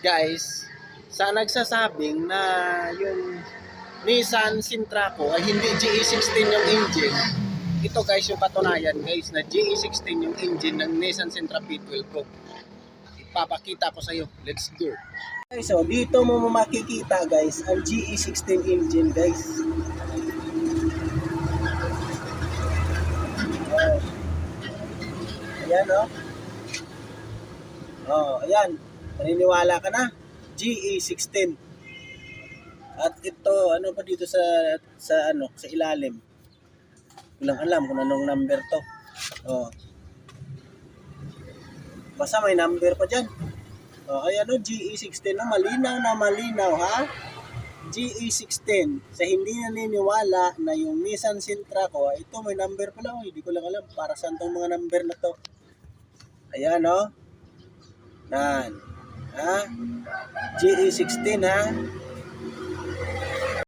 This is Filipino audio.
guys sa nagsasabing na yung Nissan Sentra ko ay hindi GE16 yung engine. Ito guys yung katunayan guys na GE16 yung engine ng Nissan Sentra P12 ko. Ipapakita ko sa iyo. Let's go. Okay, so dito mo makikita guys ang GE16 engine guys. Ayan oh. Oh, ayan. Naniniwala ka na? GE16. At ito, ano pa dito sa sa ano, sa ilalim. Walang alam kung anong number to. Oh. Basta may number pa diyan. Oh, ayan o, GE16 na malinaw na malinaw ha. GE16 sa hindi naniniwala na yung Nissan Sentra ko, ito may number pala, oh, hindi ko lang alam para saan tong mga number na to. Ayan o. Nan. Ha? GE16 ha.